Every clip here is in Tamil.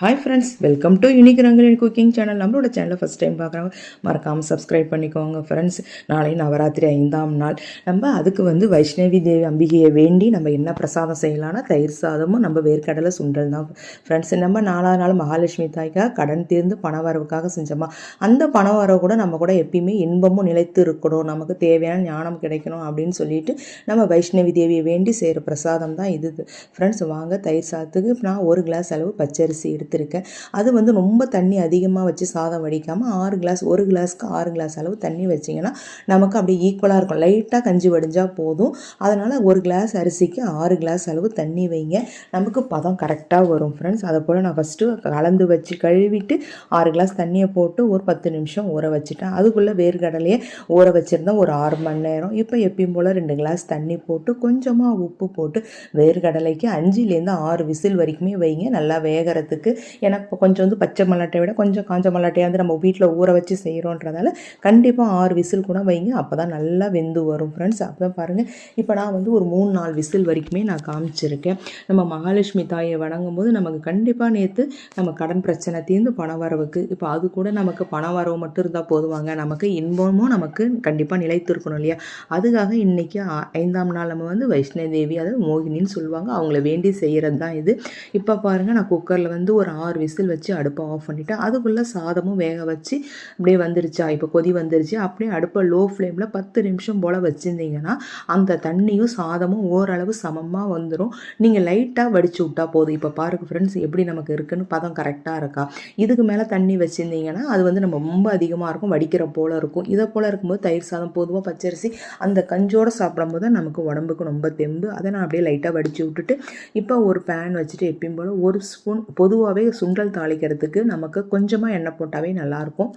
Hi friends welcome to unique ரங்கலின் cooking channel நம்மளோட சேனலை ஃபஸ்ட் டைம் பார்க்குறவங்க மறக்காமல் சப்ஸ்கிரைப் பண்ணிக்கோங்க ஃப்ரெண்ட்ஸ் நாளை நவராத்திரி ஐந்தாம் நாள். நம்ம அதுக்கு வந்து வைஷ்ணவி தேவி அம்பிகையை வேண்டி நம்ம என்ன பிரசாதம் செய்யலாம்னா தயிர் சாதமும் நம்ம வேர்க்கடலை சுண்டல் தான் ஃப்ரெண்ட்ஸ் நம்ம நாலாவது நாள் மகாலட்சுமி தாய்க்காக கடன் தீர்ந்து பண வரவுக்காக செஞ்சோமா அந்த பண வரவு கூட நம்ம கூட எப்பயுமே இன்பமும் நிலைத்து இருக்கணும். நமக்கு தேவையான ஞானம் கிடைக்கணும் அப்படின்னு சொல்லிட்டு நம்ம வைஷ்ணவி தேவியை வேண்டி செய்கிற பிரசாதம் தான் இது. ஃப்ரெண்ட்ஸ் வாங்க தயிர் சாதத்துக்கு நான் ஒரு கிளாஸ் அளவு பச்சரிசி எடுத்திருக்கேன். அது வந்து ரொம்ப தண்ணி அதிகமாக வச்சு சாதம் வடிக்காமல் ஆறு கிளாஸ் ஒரு கிளாஸ்க்கு ஆறு கிளாஸ் அளவு தண்ணி வச்சிங்கன்னா நமக்கு அப்படியே ஈக்குவலாக இருக்கும். லைட்டாக கஞ்சி வடிஞ்சால் போதும். அதனால் ஒரு கிளாஸ் அரிசிக்கு ஆறு கிளாஸ் அளவு தண்ணி வைங்க. நமக்கு பதம் கரெக்டாக வரும் ஃப்ரெண்ட்ஸ் அதை போல் நான் ஃபஸ்ட்டு கலந்து வச்சு கழுவிட்டு ஆறு கிளாஸ் தண்ணியை போட்டு ஒரு பத்து நிமிஷம் ஊற வச்சுட்டேன். அதுக்குள்ளே வேர்க்கடலையே ஊற வச்சுருந்தேன் ஒரு ஆறு மணி நேரம். இப்போ எப்பயும் போல் ரெண்டு கிளாஸ் தண்ணி போட்டு கொஞ்சமாக உப்பு போட்டு வேர்க்கடலைக்கு அஞ்சுலேருந்து ஆறு விசில் வரைக்குமே வைங்க. நல்லா வேகறதுக்கு ஏன்னா இப்போ கொஞ்சம் வந்து பச்சை மல்லாட்டை விட கொஞ்சம் காஞ்ச மல்லாட்டையாக வந்து நம்ம வீட்டில் ஊற வச்சு செய்கிறோன்றதால கண்டிப்பாக ஆறு விசில் கூட வைங்க. அப்போ தான் நல்லா வெந்து வரும் ஃப்ரெண்ட்ஸ் அப்போ தான் பாருங்கள் இப்போ நான் வந்து ஒரு மூணு நாலு விசில் வரைக்குமே நான் காமிச்சிருக்கேன். நம்ம மகாலட்சுமி தாயை வணங்கும் போது நமக்கு கண்டிப்பாக நேற்று நம்ம கடன் பிரச்சனை தீர்ந்து பண வரவுக்கு இப்போ அது கூட நமக்கு பண வரவு மட்டும் இருந்தால் போதுவாங்க நமக்கு இன்பமும் நமக்கு கண்டிப்பாக நிலைத்திருக்கணும் இல்லையா? அதுக்காக இன்றைக்கி ஐந்தாம் நாள் நம்ம வந்து வைஷ்ணவி தேவி அதாவது மோகினின்னு சொல்லுவாங்க. அவங்கள வேண்டி செய்கிறது தான் இது. இப்போ பாருங்கள் நான் குக்கரில் வந்து ஒரு ஆறு விசில் வச்சு அடுப்பை ஆஃப் பண்ணிவிட்டேன் அதுக்குள்ளே சாதமும் வேக வச்சு அப்படியே வந்துருச்சா? இப்போ கொதி வந்துருச்சு. அப்படியே அடுப்பை லோ ஃப்ளேமில் பத்து நிமிஷம் போல் வச்சுருந்தீங்கன்னா அந்த தண்ணியும் சாதமும் ஓரளவு சமமாக வந்துடும் நீங்கள் லைட்டாக வடித்து விட்டா போதும். இப்போ பாருங்க ஃப்ரெண்ட்ஸ் எப்படி நமக்கு இருக்குன்னு பதம் கரெக்டாக இருக்கா? இதுக்கு மேலே தண்ணி வச்சுருந்தீங்கன்னா அது வந்து நம்ம ரொம்ப அதிகமாக இருக்கும் வடிக்கிற போல் இருக்கும். இதை போல் இருக்கும்போது தயிர் சாதம் பொதுவாக பச்சரிசி அந்த கஞ்சோடு சாப்பிடும்போது தான் நமக்கு உடம்புக்கு ரொம்ப தெம்பு. அதை நான் அப்படியே லைட்டாக வடித்து விட்டுட்டு இப்போ ஒரு பேன் வச்சுட்டு எப்பயும் போல் ஒரு ஸ்பூன் பொதுவாகவே சுண்டல் தாளிக்கிறதுக்கு நமக்கு கொஞ்சமாக எண்ணெய் போட்டாவே நல்லாயிருக்கும்.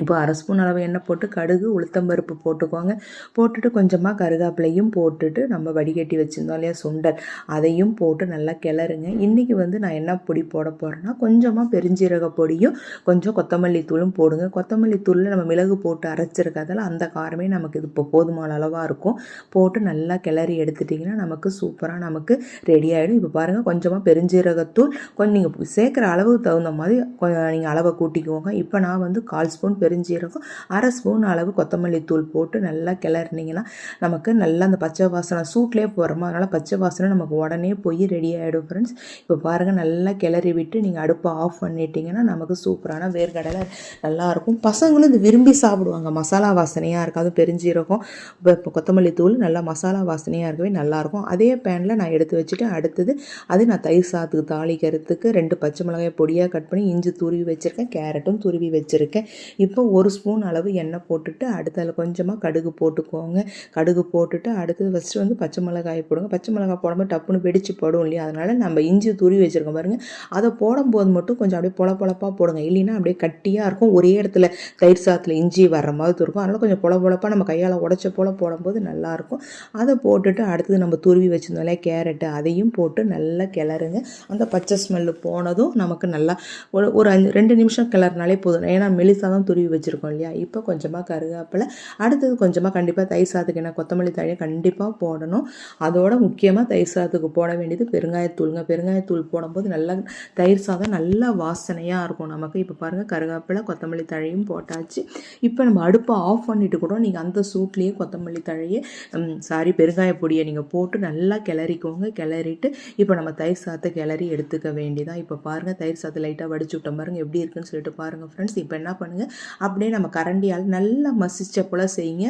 இப்போ அரை ஸ்பூன் அளவு எண்ணெய் போட்டு கடுகு உளுத்தம்பருப்பு போட்டுக்கோங்க. போட்டுட்டு கொஞ்சமாக கருகாப்பிலையும் போட்டுட்டு நம்ம வடிகட்டி வச்சுருந்தோம் இல்லையா சுண்டல். அதையும் போட்டு நல்லா கிளறுங்க. இன்றைக்கி வந்து நான் என்ன பொடி போட போகிறேன்னா கொஞ்சமாக பெருஞ்சீரக பொடியும் கொஞ்சம் கொத்தமல்லி தூளும் போடுங்க. கொத்தமல்லி தூளில் நம்ம மிளகு போட்டு அரைச்சிருக்கிறதால அந்த காரமே நமக்கு இது இப்போ போதுமான அளவாக இருக்கும். போட்டு நல்லா கிளறி எடுத்துட்டிங்கன்னா நமக்கு சூப்பராக நமக்கு ரெடி ஆகிடும் இப்போ பாருங்கள் கொஞ்சமாக பெருஞ்சீரகத்தூள் கொஞ்சம் நீங்கள் சேர்க்குற அளவுக்கு தகுந்த மாதிரி நீங்கள் அளவை கூட்டிக்குவோங்க இப்போ நான் வந்து கால் ஸ்பூன் பெருஞ்சீரகம் அரை ஸ்பூன் அளவு கொத்தமல்லி தூள் போட்டு நல்லா கிளறினீங்கன்னா நமக்கு நல்லா அந்த பச்சை வாசனை சூட்லேயே போகிறோமா அதனால் பச்சை வாசனை நமக்கு உடனே போய் ரெடி ஆகிடும் ஃப்ரெண்ட்ஸ் இப்போ பாருங்கள் நல்லா கிளறி விட்டு நீங்கள் அடுப்பை ஆஃப் பண்ணிட்டீங்கன்னா நமக்கு சூப்பரான வேர்க்கடலை நல்லாயிருக்கும் பசங்களும் இது விரும்பி சாப்பிடுவாங்க. மசாலா வாசனையாக இருக்காது பெருஞ்சீரகம் இப்போ கொத்தமல்லி தூள் நல்லா மசாலா வாசனையாக இருக்கவே நல்லாயிருக்கும் அதே பேனில் நான் எடுத்து வச்சுட்டு அடுத்தது அது நான் தயிர் சாத்துக்கு தாளிக்கிறதுக்கு ரெண்டு பச்சை மிளகாய் பொடியாக கட் பண்ணி இஞ்சி துருவி வச்சுருக்கேன். கேரட்டும் துருவி வச்சுருக்கேன். இப்போ ஒரு ஸ்பூன் அளவு எண்ணெய் போட்டுட்டு அடுத்து அதில் கொஞ்சமாக கடுகு போட்டுக்கோங்க. கடுகு போட்டுட்டு அடுத்தது ஃபஸ்ட்டு வந்து பச்சை மிளகாய் போடுங்க. பச்சை மிளகாய் போடும்போது டப்புன்னு வெடிச்சு போடும் இல்லையா? அதனால் நம்ம இஞ்சி துருவி வச்சுருக்கோம் பாருங்கள் அதை போடும்போது மட்டும் கொஞ்சம் அப்படியே பொல பொழப்பாக போடுங்க. இல்லைன்னா அப்படியே கட்டியாக இருக்கும். ஒரே இடத்துல தயிர் சாதத்தில் இஞ்சி வர்ற மாதிரி இருக்கும். அதனால் கொஞ்சம் பொல பொழப்பாக நம்ம கையால் உடச்ச போல் போடும்போது நல்லாயிருக்கும் அதை போட்டுட்டு அடுத்தது நம்ம துருவி வச்சுருந்தோம்ல கேரட்டு அதையும் போட்டு நல்லா கிளறுங்க. அந்த பச்சை ஸ்மெல்லு போனதும் நமக்கு நல்லா ஒரு ஒரு அஞ்சு ரெண்டு நிமிஷம் கிளறினாலே போதும். ஏன்னா மெலிசாக தான் துருவி வச்சுருக்கோம் இல்லையா? இப்போ கொஞ்சமாக கருகாப்பில் அடுத்தது கொஞ்சமாக கண்டிப்பாக தயிர் சாத்துக்கு என்ன கொத்தமல்லி தழையை கண்டிப்பாக போடணும். அதோட முக்கியமாக தயிர் சாதத்துக்கு போட வேண்டியது பெருங்காயத்தூளுங்க. பெருங்காயத்தூள் போடும்போது நல்லா தயிர் சாதம் நல்லா வாசனையாக இருக்கும் நமக்கு. இப்போ பாருங்கள் கருகாப்பில் கொத்தமல்லி தழையும் போட்டாச்சு. இப்போ நம்ம அடுப்பை ஆஃப் பண்ணிட்டு கூட நீங்கள் அந்த சூட்லேயே கொத்தமல்லி தழையை சாரி பெருங்காய பொடியை நீங்கள் போட்டு நல்லா கிளறிக்கோங்க. கிளறிட்டு இப்போ நம்ம தயிர் சாதத்தை கிளறி எடுத்துக்க வேண்டியதான் இப்போ பாருங்கள் தயிர் சாதத்தை லைட்டாக வடிச்சு விட்ட பாருங்கள் எப்படி இருக்குன்னு சொல்லிட்டு பாருங்கள் ஃப்ரெண்ட்ஸ் இப்போ என்ன பண்ணுங்கள் அப்படியே நம்ம கரண்டியால் நல்லா மசிச்ச போல் செய்யுங்க.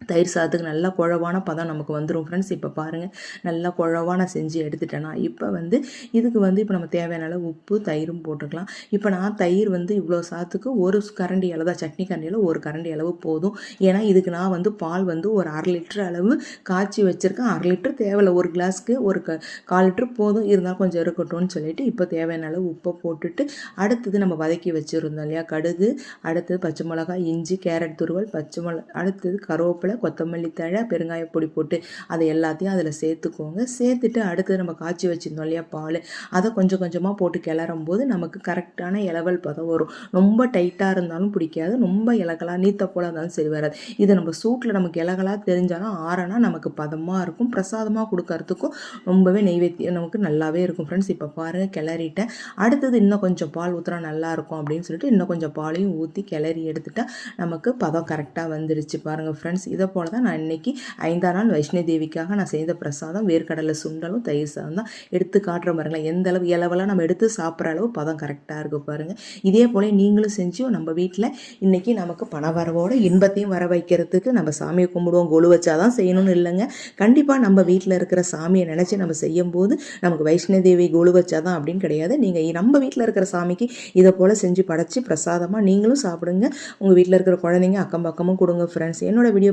தயிர் சாதத்துக்கு நல்லா குழவான பதம் நமக்கு வந்துடும் ஃப்ரெண்ட்ஸ் இப்போ பாருங்கள் நல்லா குழவான செஞ்சு எடுத்துட்டேன்னா இப்போ வந்து இதுக்கு வந்து இப்போ நம்ம தேவையான அளவு உப்பு தயிரும் போட்டுக்கலாம். இப்போ நான் தயிர் வந்து இவ்வளோ சாத்துக்கு ஒரு கரண்டி அளவு தான் சட்னி கரண்டியில் ஒரு கரண்டி அளவு போதும். ஏன்னா இதுக்கு நான் வந்து பால் வந்து ஒரு அரை லிட்டர் அளவு காய்ச்சி வச்சுருக்கேன். அரை லிட்டர் தேவையில்ல ஒரு கிளாஸ்க்கு ஒரு க கால் லிட்டர் போதும். இருந்தால் கொஞ்சம் இருக்கட்டும்னு சொல்லிட்டு இப்போ தேவையான அளவு உப்பை போட்டுட்டு அடுத்தது நம்ம வதக்கி வச்சுருந்தோம் இல்லையா? கடுகு அடுத்தது பச்சை மிளகாய் இஞ்சி கேரட் துருவல் பச்சை மிளகா அடுத்தது கருவேப்பிலை கருவேப்பிலை கொத்தமல்லி தழை பெருங்காய பொடி போட்டு அதை எல்லாத்தையும் அதில் சேர்த்துக்கோங்க. சேர்த்துட்டு அடுத்தது நம்ம காய்ச்சி வச்சுருந்தோம் இல்லையா பால். அதை கொஞ்சம் கொஞ்சமாக போட்டு கிளறும் போது நமக்கு கரெக்டான இலவல் பதம் வரும். ரொம்ப டைட்டாக இருந்தாலும் பிடிக்காது. ரொம்ப இலகலாக நீத்த போல இருந்தாலும் சரி வராது. இது நம்ம சூட்டில் நமக்கு இலகலாக தெரிஞ்சாலும் ஆறனா நமக்கு பதமாக இருக்கும். பிரசாதமாக கொடுக்கறதுக்கும் ரொம்பவே நெய்வேத்தியம் நமக்கு நல்லாவே இருக்கும். ஃப்ரெண்ட்ஸ் இப்போ பாருங்கள் கிளறிட்டேன் அடுத்தது இன்னும் கொஞ்சம் பால் ஊற்றுறா நல்லா இருக்கும் அப்படின்னு சொல்லிட்டு இன்னும் கொஞ்சம் பாலையும் ஊற்றி கிளறி எடுத்துட்டால் நமக்கு பதம் கரெக்டாக வந்துடுச்சு பாருங்கள் ஃப்ரெண்ட்ஸ் இதை போல தான் நான் இன்னைக்கு ஐந்தாம் நாள் வைஷ்ணவி தேவிக்காக நான் செய்த பிரசாதம் வேர்க்கடலை சுண்டலும் தயிர் சாதம் தான் எடுத்து காட்டுற பாருங்களேன் எந்த அளவு இலவெல்லாம் நம்ம எடுத்து சாப்பிட்ற அளவு பதம் கரெக்டாக இருக்கு பாருங்கள் இதே போல் நீங்களும் செஞ்சு நம்ம வீட்டில் இன்னைக்கு நமக்கு பண வரவோட இன்பத்தையும் வர வைக்கிறதுக்கு நம்ம சாமியை கும்பிடுவோம். கொலு வச்சாதான் செய்யணும்னு இல்லைங்க. கண்டிப்பாக நம்ம வீட்டில் இருக்கிற சாமியை நினச்சி நம்ம செய்யும்போது நமக்கு வைஷ்ணவ தேவி கொலு வச்சாதான் அப்படின்னு கிடையாது. நீங்கள் நம்ம வீட்டில் இருக்கிற சாமிக்கு இதை போல் செஞ்சு படைச்சி பிரசாதமாக நீங்களும் சாப்பிடுங்க. உங்கள் வீட்டில் இருக்கிற குழந்தைங்க அக்கம் பக்கமும் கொடுங்க ஃப்ரெண்ட்ஸ் என்னோட வீடியோ